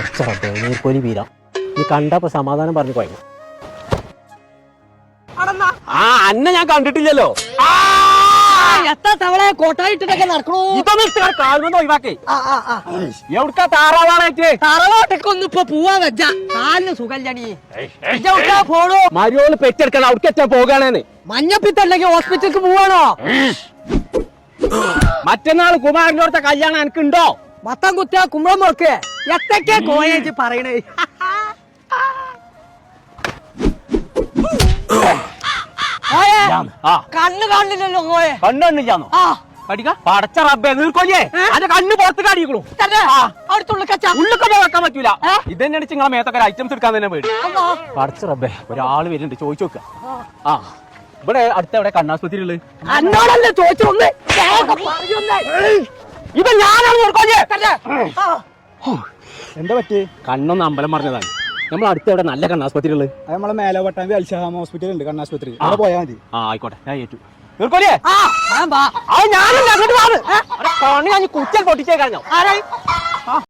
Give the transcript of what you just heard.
അച്ചറട്ടെ നീർക്കോലി വീരാം നീ കണ്ടപ്പോ സമാധാനം പറഞ്ഞു പോയി. ആ അന്നെ ഞാൻ കണ്ടിട്ടില്ലല്ലോ. എത്ര തവളെ കോട്ടായിട്ടൊക്കെ നടക്കണോ? കാൽമൊന്നും ഒഴിവാക്കേ. എവിടുക്കാ താറാവാണേറ്റ് തറവാട്ടൊക്കെ ഒന്ന് ഇപ്പൊ പോവാ വെച്ച. കാലിന് സുഖല്ലടി ഇജെവിടുക്കാ പോണു? മരിയോൾ പെറ്റെടുക്കാൻ അവിടേക്ക് എത്താൻ പോകാണേന്ന്. മഞ്ഞപ്പിത്തല്ലെങ്കിൽ ഹോസ്പിറ്റലിക്ക് പോവാണോ? മറ്റന്നാൾ കുമാരനോടത്തെ കല്യാണം എനിക്കുണ്ടോ മത്തം കുത്തിയ കുമ്പളം മുറക്ക്. എത്തൊക്കെ കോയേജ് പറയണേ? കോയെ കണ്ണ് കാണില്ലല്ലോ കോയെ. കണ്ണൊന്നില്ലാന്നോ ആ. കടിക്ക പടച്ച റബ്ബേ നീർക്കൊല്ലേ അന്റെ കണ്ണ് പുറത്ത് കാടിക്കണു തന്നെ അടുത്തുള്ള കച്ച ഉള്ളൊക്കെ വെക്കാൻ പറ്റൂല. ഇത് ഇതന്നെ നിങ്ങളെ മേത്തൊക്കെ ഐറ്റംസ് എടുക്കാൻ തന്നെ പേടി. പടച്ച റബ്ബേ ഒരാൾ വരുന്നുണ്ട്. ചോദിച്ചു നോക്ക. ആ. ഇവിടെ അടുത്ത എവിടെ? കണ്ണാസ്പത്രി ഉള്ളത്. അന്നോടല്ലേ വേഗം പറയൊന്ന്. ഇപ്പൊ ഞാനാണ് നീർക്കൊല്ലേ. എന്താ പറ്റി കണ്ണൊന്ന് അമ്പലം പറഞ്ഞതാണ് നമ്മൾ അടുത്ത എവിടെ നല്ല കണ്ണാസ്പത്രി ഉള്ളത്? അത് നമ്മളെ മേലെ പട്ടാമ്പി അൽഷഹാം ഹോസ്പിറ്റൽ ഉണ്ട് കണ്ണാസ്പത്രി. അവിടെ പോയാൽ മതി. ആ ആയിക്കോട്ടെ. ഞാൻ ഏറ്റു. ഞാനും ആ, ഞാൻ കുറ്റൽ പൊട്ടിച്ചേ കഴിഞ്ഞോ?